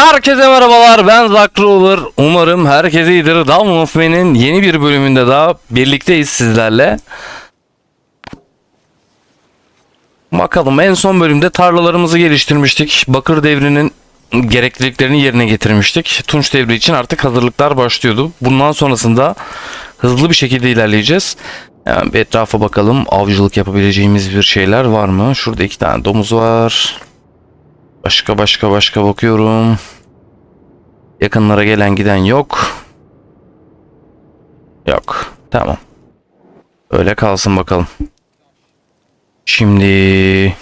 Herkese merhabalar ben Zack Rover. Umarım herkes iyidir. Dawn of Man'in yeni bir bölümünde daha birlikteyiz sizlerle. Bakalım en son bölümde tarlalarımızı geliştirmiştik. Bakır devrinin gerekliliklerini yerine getirmiştik. Tunç devri için artık hazırlıklar başlıyordu. Bundan sonrasında hızlı bir şekilde ilerleyeceğiz. Hemen bir etrafa bakalım. Avcılık yapabileceğimiz bir şeyler var mı? Şurada iki tane domuz var. Başka başka başka bakıyorum. Yakınlara gelen giden yok. Yok. Tamam. Öyle kalsın bakalım. Şimdi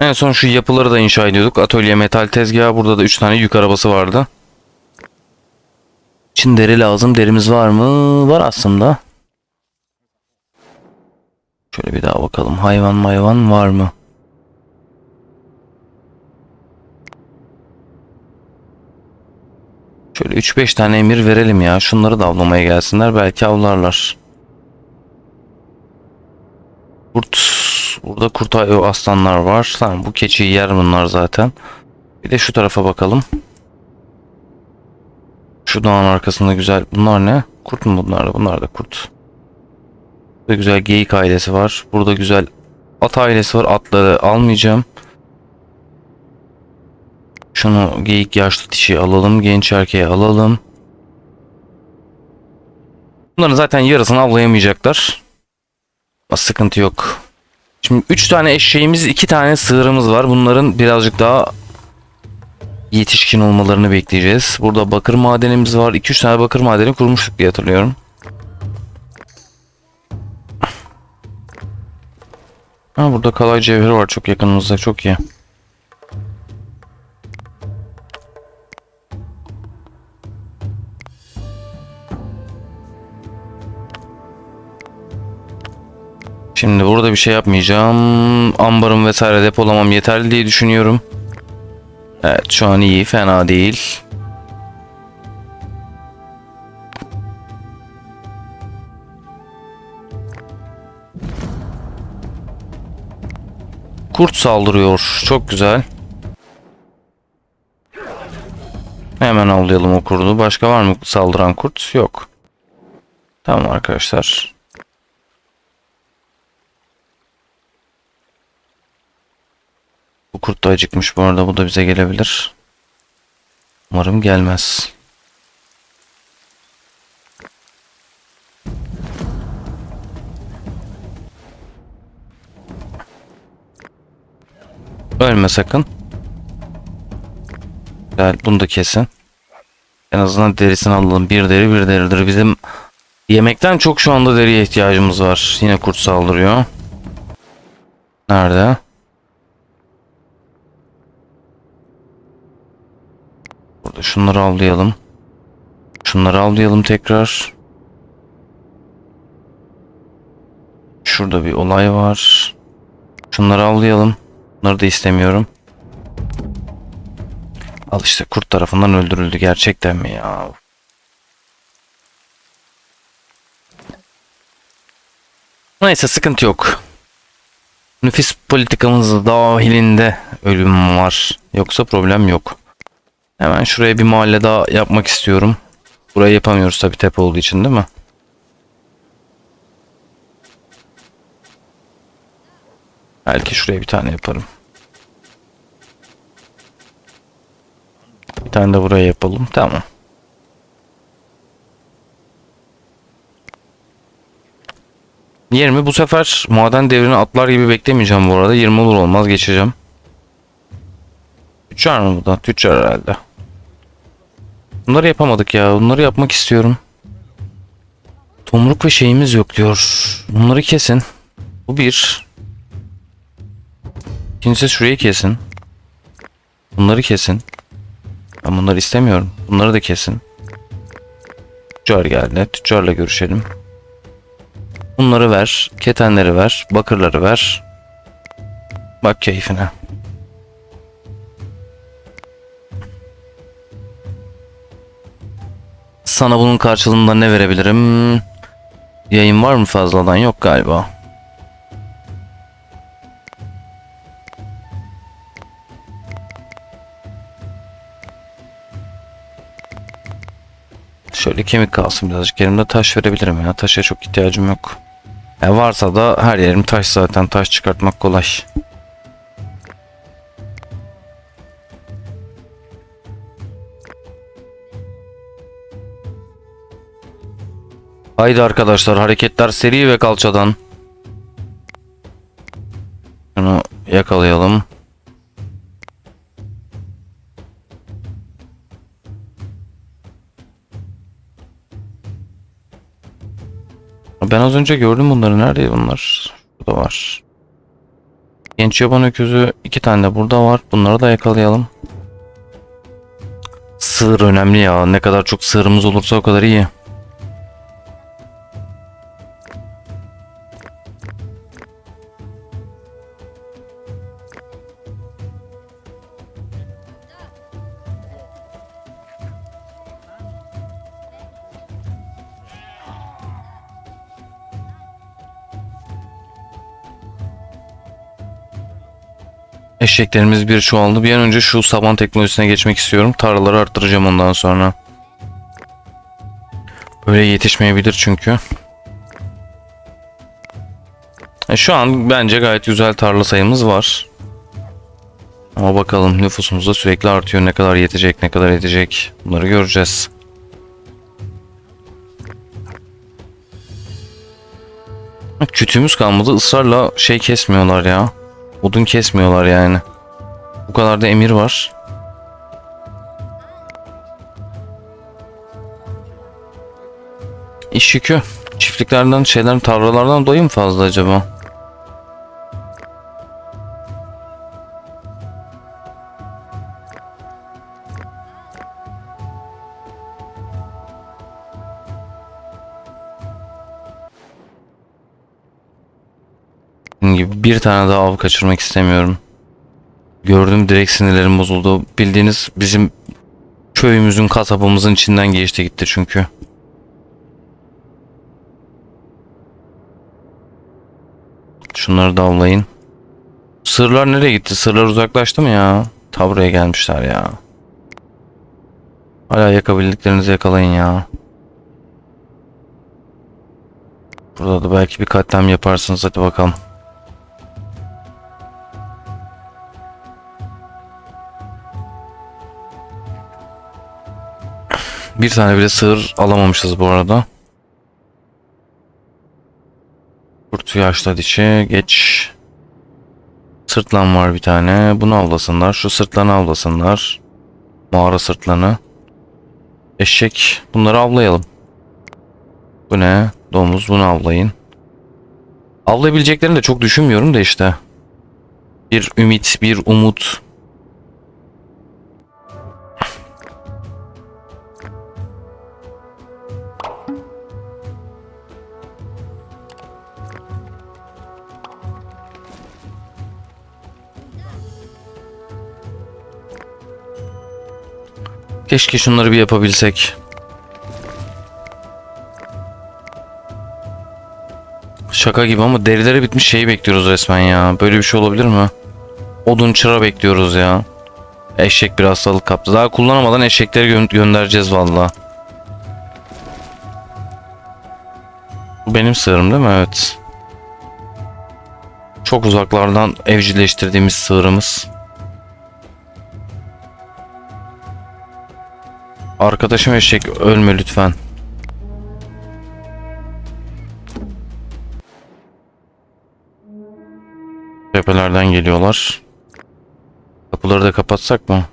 en son şu yapıları da inşa ediyorduk. Atölye metal tezgahı. Burada da 3 tane yük arabası vardı. Için deri lazım. Derimiz var mı? Var aslında. Şöyle bir daha bakalım. Hayvan mayvan var mı? Şöyle 3-5 tane emir verelim ya. Şunları da avlamaya gelsinler. Belki avlarlar. Kurt. Burada kurt aslanlar var. Tamam bu keçiyi yer bunlar zaten. Bir de şu tarafa bakalım. Şu dağın arkasında güzel. Bunlar ne? Kurt mu bunlar da? Bunlar da kurt. Burada güzel geyik ailesi var. Burada güzel at ailesi var. Atları almayacağım. Şunu geyik yaşlı dişi alalım. Genç erkeği alalım. Bunların zaten yarısını avlayamayacaklar. Ama sıkıntı yok. Şimdi 3 tane eşeğimiz, 2 tane sığırımız var. Bunların birazcık daha yetişkin olmalarını bekleyeceğiz. Burada bakır madenimiz var. 2-3 tane bakır madeni kurmuştuk diye hatırlıyorum. Ha burada kalay cevheri var çok yakınımızda çok iyi. Şimdi burada bir şey yapmayacağım. Ambarım vesaire depolamam yeterli diye düşünüyorum. Evet şu an iyi fena değil. Kurt saldırıyor. Çok güzel. Hemen avlayalım o kurdu. Başka var mı saldıran kurt? Yok. Tamam arkadaşlar. Kurt da acıkmış bu arada. Bu da bize gelebilir. Umarım gelmez. Ölme sakın. Gel bunu da kesin. En azından derisini alalım. Bir deri bir deridir. Bizim yemekten çok şu anda deriye ihtiyacımız var. Yine kurt saldırıyor. Nerede? Şunları avlayalım. Şunları avlayalım tekrar. Şurada bir olay var. Şunları avlayalım. Bunları da istemiyorum. Al işte kurt tarafından öldürüldü. Gerçekten mi ya? Neyse sıkıntı yok. Nüfus politikamız dahilinde ölüm var. Yoksa problem yok. Hemen şuraya bir mahalle daha yapmak istiyorum. Burayı yapamıyoruz tabi tepe olduğu için değil mi? Belki şuraya bir tane yaparım. Bir tane de buraya yapalım. Tamam. Yerimi bu sefer maden devrini atlar gibi beklemeyeceğim bu arada. 20 olur olmaz geçeceğim. Tüccar mı bu da? Tüccar herhalde. Bunları yapamadık ya. Bunları yapmak istiyorum. Tomruk ve şeyimiz yok diyor. Bunları kesin. Bu bir. İkincisi şurayı kesin. Bunları kesin. Ben bunları istemiyorum. Bunları da kesin. Tüccar geldi. Tüccarla görüşelim. Bunları ver. Ketenleri ver. Bakırları ver. Bak keyfine. Sana bunun karşılığında ne verebilirim? Yayın var mı fazladan? Yok galiba. Şöyle kemik kalsın birazcık. Elimde taş verebilirim ya. Taşa çok ihtiyacım yok. E varsa da her yerim taş zaten. Taş çıkartmak kolay. Haydi arkadaşlar hareketler seri ve kalçadan. Şunu yakalayalım. Ben az önce gördüm bunları. Nerede bunlar? Burada var. Genç yaban öküzü iki tane de burada var. Bunları da yakalayalım. Sığır önemli ya. Ne kadar çok sığırımız olursa o kadar iyi. Eşeklerimiz bir çoğaldı. Bir an önce şu saban teknolojisine geçmek istiyorum. Tarlaları arttıracağım ondan sonra. Böyle yetişmeyebilir çünkü. E, şu an bence gayet güzel tarla sayımız var. Ama bakalım nüfusumuz da sürekli artıyor. Ne kadar yetecek, ne kadar yetecek bunları göreceğiz. Kütüğümüz kalmadı. Israrla şey kesmiyorlar ya. Odun kesmiyorlar yani. Bu kadar da emir var. İş yükü. Çiftliklerden, şeyler, tarlalardan dolayı mı fazla acaba? Bir tane daha av kaçırmak istemiyorum. Gördüm direkt sinirlerim bozuldu. Bildiğiniz bizim köyümüzün kasabamızın içinden geçti gitti çünkü. Şunları da avlayın. Sırlar nereye gitti? Sırlar uzaklaştı mı ya? Ta buraya gelmişler ya. Hala yakabildiklerinizi yakalayın ya. Burada da belki bir katliam yaparsınız hadi bakalım. Bir tane bile sığır alamamışız bu arada. Kurt yaşta dişi geç. Sırtlan var bir tane. Bunu avlasınlar. Şu sırtlanı avlasınlar. Mağara sırtlanı. Eşek. Bunları avlayalım. Bu ne? Domuz. Bunu avlayın. Avlayabileceklerini de çok düşünmüyorum da işte. Bir ümit, bir umut. Keşke şunları bir yapabilsek. Şaka gibi ama derileri bitmiş şeyi bekliyoruz resmen ya. Böyle bir şey olabilir mi? Odun çıra bekliyoruz ya. Eşek bir hastalık kaptı. Daha kullanamadan eşekleri gö- göndereceğiz valla. Bu benim sığırım değil mi? Evet. Çok uzaklardan evcilleştirdiğimiz sığırımız. Arkadaşım eşek ölme lütfen. Tepelerden geliyorlar. Kapıları da kapatsak mı?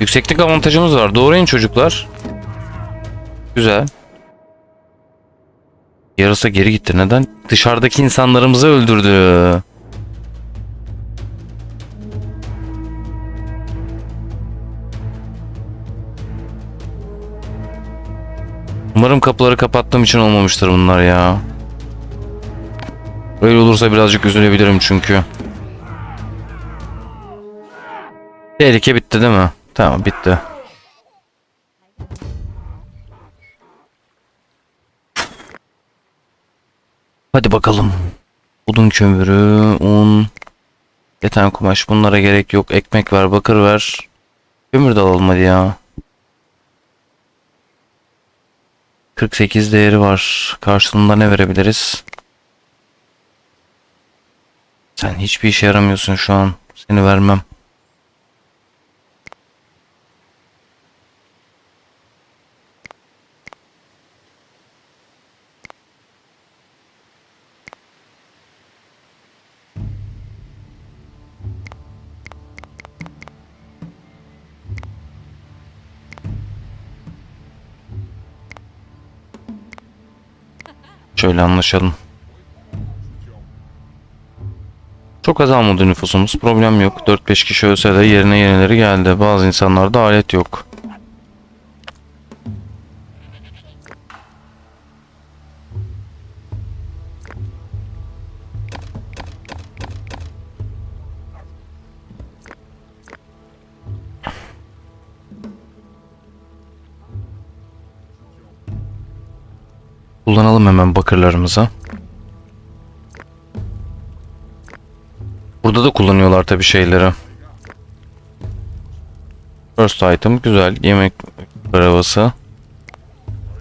Yükseklik avantajımız var. Doğrayın çocuklar. Güzel. Yarısı geri gitti. Neden? Dışarıdaki insanlarımızı öldürdü. Umarım kapıları kapattığım için olmamıştır bunlar ya. Öyle olursa birazcık üzülebilirim çünkü. Tehlike bitti değil mi? Tamam bitti. Hadi bakalım. Odun kömürü, un, yeten kumaş bunlara gerek yok. Ekmek ver, bakır ver. Kömür de alalım hadi ya. 48 değeri var. Karşılığında ne verebiliriz? Sen hiçbir işe yaramıyorsun şu an. Seni vermem. Anlaşalım. Çok azalmadı nüfusumuz. Problem yok. 4-5 kişi ölse de yerine yenileri geldi. Bazı insanlarda alet yok. Kullanalım hemen bakırlarımızı. Burada da kullanıyorlar tabi şeyleri. First item güzel. Yemek arabası.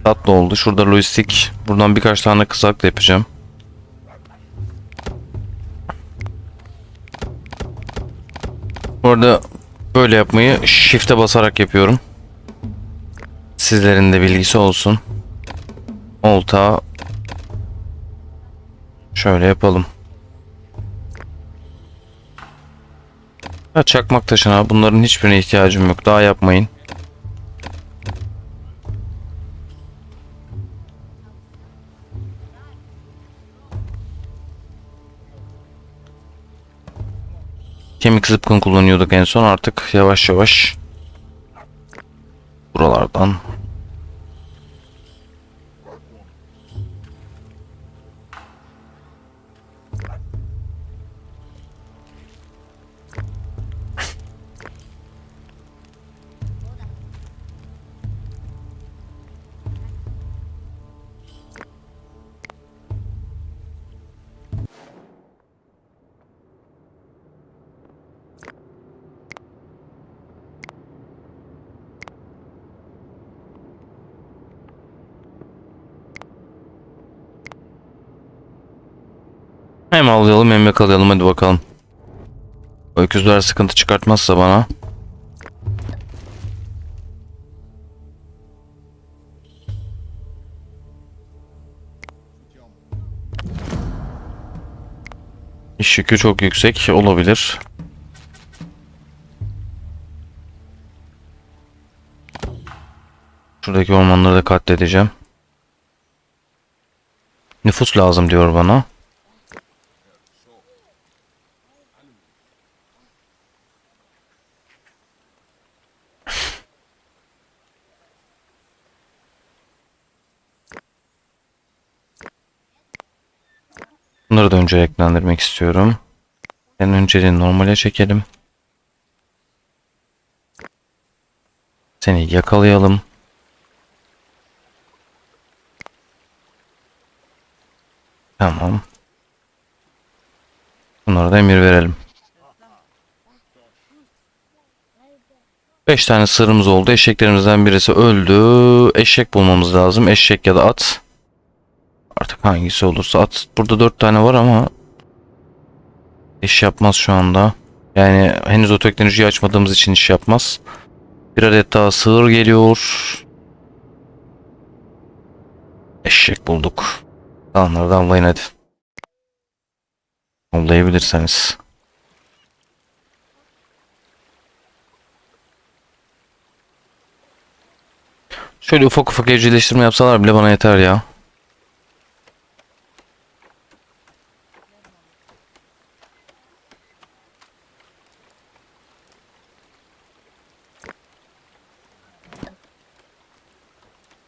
Tatlı oldu. Şurada lojistik. Buradan birkaç tane kızak da yapacağım. Bu arada böyle yapmayı shift'e basarak yapıyorum. Sizlerin de bilgisi olsun. Olta şöyle yapalım. Ya çakmak taşına bunların hiçbirine ihtiyacım yok. Daha yapmayın. Kemik zıpkın kullanıyorduk en son artık yavaş yavaş buralardan Hem avlayalım hem yakalayalım hadi bakalım. Öküzler sıkıntı çıkartmazsa bana. İş yükü çok yüksek olabilir. Şuradaki ormanları da katledeceğim. Nüfus lazım diyor bana. Bunları da önceliklendirmek istiyorum. En önceliğini normale çekelim. Seni yakalayalım. Tamam. Bunlara da emir verelim. 5 tane sırrımız oldu. Eşeklerimizden birisi öldü. Eşek bulmamız lazım. Eşek ya da at. Artık hangisi olursa at. Burada 4 tane var ama iş yapmaz şu anda. Yani henüz o teknolojiyi açmadığımız için iş yapmaz. Bir adet daha sığır geliyor. Eşek bulduk. Kalanları da avlayın hadi. Avlayabilirseniz. Şöyle ufak ufak evcilleştirme yapsalar bile bana yeter ya.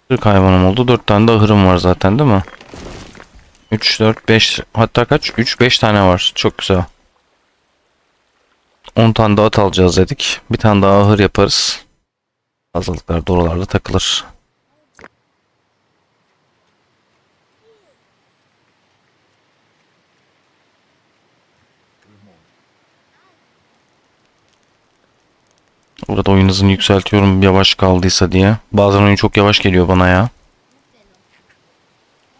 Kırk hayvanım oldu. 4 tane de ahırım var zaten değil mi? 3, 4, 5 hatta kaç? 3, 5 tane var. Çok güzel. 10 tane daha at alacağız dedik. Bir tane daha ahır yaparız. Fazlalıklar doğrularda takılır. Burada oyun hızını yükseltiyorum yavaş kaldıysa diye. Bazen oyun çok yavaş geliyor bana ya.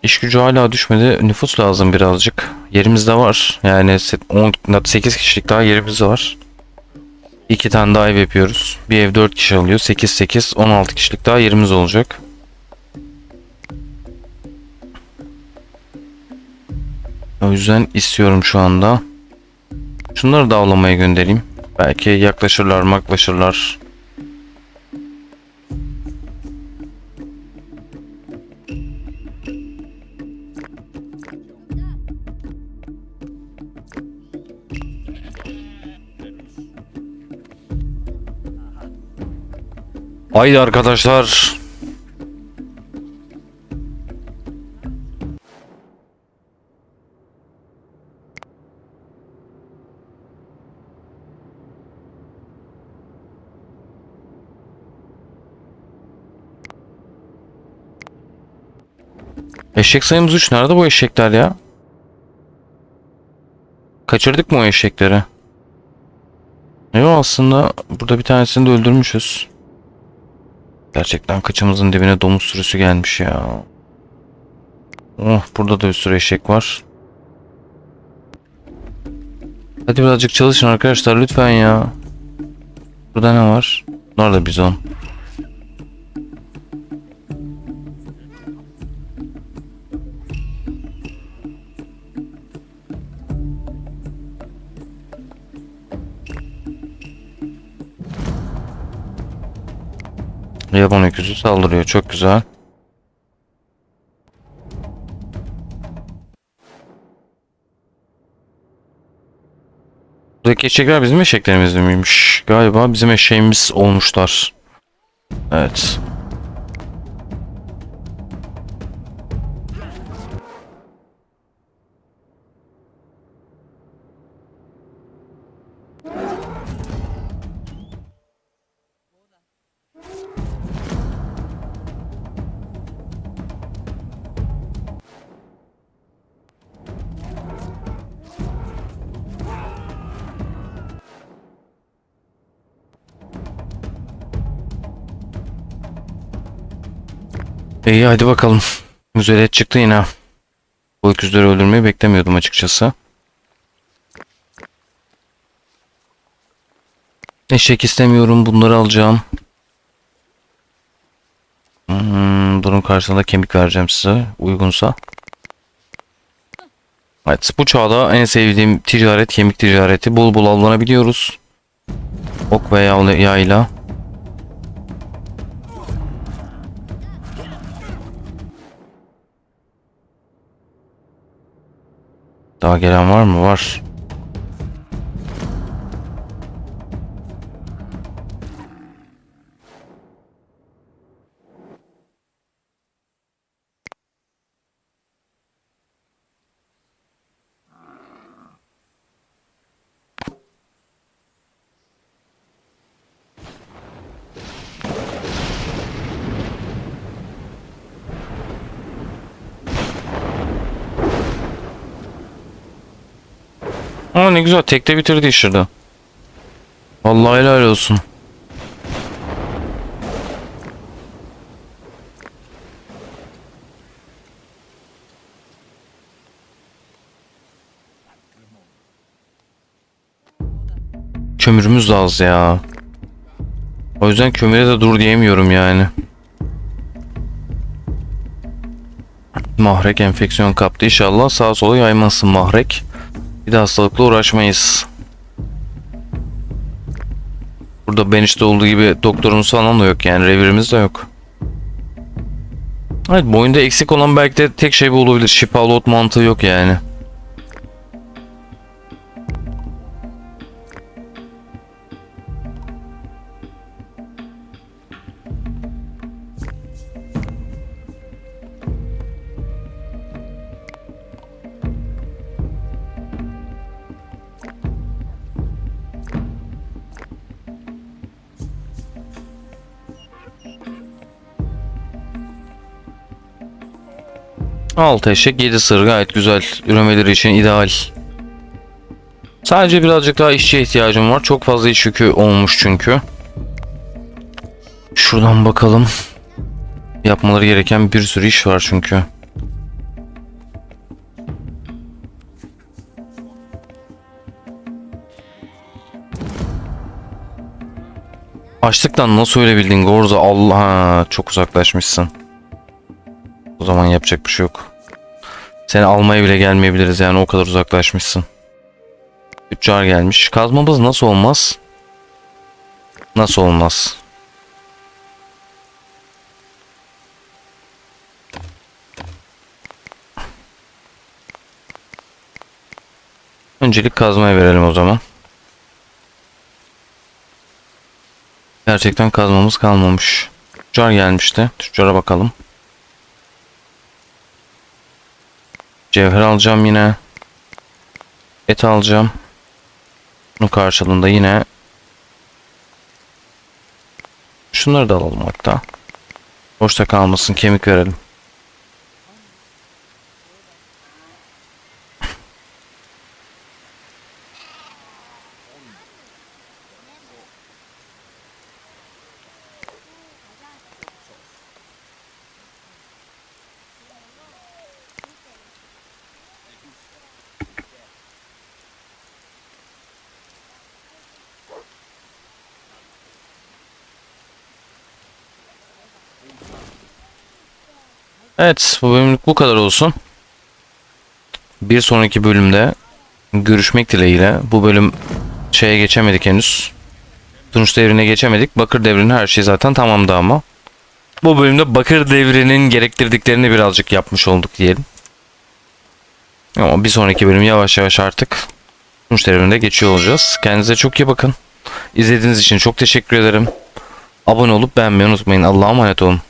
İş gücü hala düşmedi. Nüfus lazım birazcık. Yerimiz de var. Yani 8 kişilik daha yerimiz var. İki tane daha ev yapıyoruz. Bir ev 4 kişi alıyor. 8 8 16 kişilik daha yerimiz olacak. O yüzden istiyorum şu anda. Şunları da avlamaya göndereyim. Belki yaklaşırlar maklaşırlar. Haydi arkadaşlar. Eşek sayımız 3. Nerede bu eşekler ya? Kaçırdık mı o eşekleri? Yok aslında burada bir tanesini de öldürmüşüz. Gerçekten kıçımızın dibine domuz sürüsü gelmiş ya. Oh burada da bir sürü eşek var. Hadi birazcık çalışın arkadaşlar lütfen ya. Burada ne var? Bunlar da bizon. Yaban öküzü saldırıyor. Çok güzel. Buradaki eşekler bizim eşeklerimiz miymiş? Galiba bizim eşeğimiz olmuşlar. Evet. İyi hadi bakalım. Müzelet çıktı yine. Bu öküzleri öldürmeyi beklemiyordum açıkçası. Eşek istemiyorum. Bunları alacağım. Hmm, bunun karşılığında kemik vereceğim size. Uygunsa. Evet bu çağda en sevdiğim ticaret kemik ticareti. Bol bol avlanabiliyoruz. Ok ve yayla. Daha gelen var mı? Var. Aa ne güzel tekte bitirdi işini. Vallahi helal olsun. Kömürümüz de az ya. O yüzden kömüre de dur diyemiyorum yani. Mahrek enfeksiyon kaptı. İnşallah sağa sola yaymazsın mahrek. Bir de hastalıkla uğraşmayız. Burada ben işte olduğu gibi doktorumuz falan da yok yani revirimiz de yok. Evet bu oyunda eksik olan belki de tek şey bu olabilir. Şifalı ot mantığı yok yani. 6 eşek 7 sır gayet güzel. Üremeleri için ideal. Sadece birazcık daha işçiye ihtiyacım var. Çok fazla iş yükü olmuş çünkü. Şuradan bakalım. Yapmaları gereken bir sürü iş var çünkü. Açlıktan nasıl öyle Gorza? Allah çok uzaklaşmışsın. O zaman yapacak bir şey yok. Seni almaya bile gelmeyebiliriz yani o kadar uzaklaşmışsın. Tüccar gelmiş. Kazmamız nasıl olmaz? Nasıl olmaz? Öncelik kazmaya verelim o zaman. Gerçekten kazmamız kalmamış. Tüccar gelmişti. Tüccara bakalım. Cevher alacağım yine. Et alacağım. Bunun karşılığında yine şunları da alalım hatta. Boşta kalmasın kemik verelim. Evet bu bölümlük bu kadar olsun. Bir sonraki bölümde görüşmek dileğiyle. Bu bölüm şeye geçemedik henüz. Tunç devrine geçemedik. Bakır devrinin her şey zaten tamamdı ama. Bu bölümde Bakır devrinin gerektirdiklerini birazcık yapmış olduk diyelim. Ama bir sonraki bölüm yavaş yavaş artık Tunç devrinde geçiyor olacağız. Kendinize çok iyi bakın. İzlediğiniz için çok teşekkür ederim. Abone olup beğenmeyi unutmayın. Allah'a emanet olun.